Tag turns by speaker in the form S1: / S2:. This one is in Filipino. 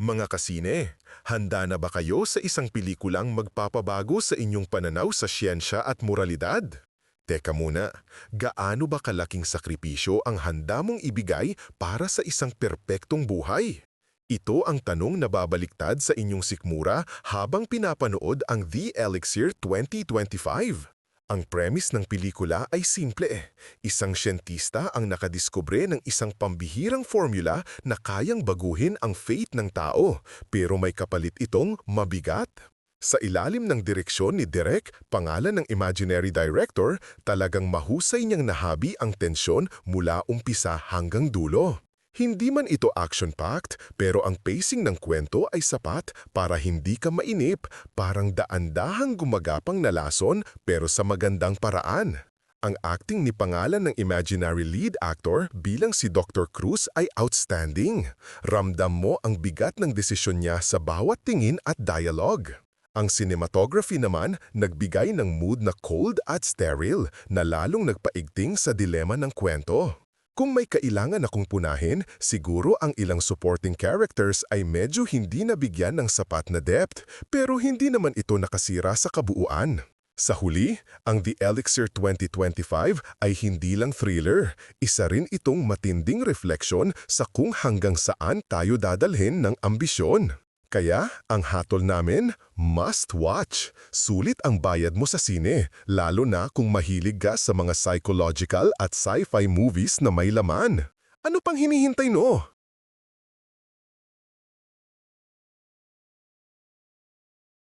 S1: Mga kasine, handa na ba kayo sa isang pelikulang magpapabago sa inyong pananaw sa siyensya at moralidad? Teka muna, gaano ba kalaking sakripisyo ang handa mong ibigay para sa isang perpektong buhay? Ito ang tanong na babaliktad sa inyong sikmura habang pinapanood ang The Elixir 2025. Ang premise ng pelikula ay simple. Isang siyentista ang nakadiskubre ng isang pambihirang formula na kayang baguhin ang fate ng tao, pero may kapalit itong mabigat. Sa ilalim ng direksyon ni Derek, pangalan ng imaginary director, talagang mahusay niyang nahabi ang tensyon mula umpisa hanggang dulo. Hindi man ito action-packed, pero ang pacing ng kwento ay sapat para hindi ka mainip, parang daan-dahang gumagapang na lason pero sa magandang paraan. Ang acting ni pangalan ng imaginary lead actor bilang si Dr. Cruz ay outstanding. Ramdam mo ang bigat ng desisyon niya sa bawat tingin at dialogue. Ang cinematography naman nagbigay ng mood na cold at sterile na lalong nagpaigting sa dilema ng kwento. Kung may kailangan akong punahin, siguro ang ilang supporting characters ay medyo hindi nabigyan ng sapat na depth pero hindi naman ito nakasira sa kabuuan. Sa huli, ang The Elixir 2025 ay hindi lang thriller, isa rin itong matinding refleksyon sa kung hanggang saan tayo dadalhin ng ambisyon. Kaya, ang hatol namin, must watch. Sulit ang bayad mo sa sine, lalo na kung mahilig ka sa mga psychological at sci-fi movies na may laman. Ano pang hinihintay no?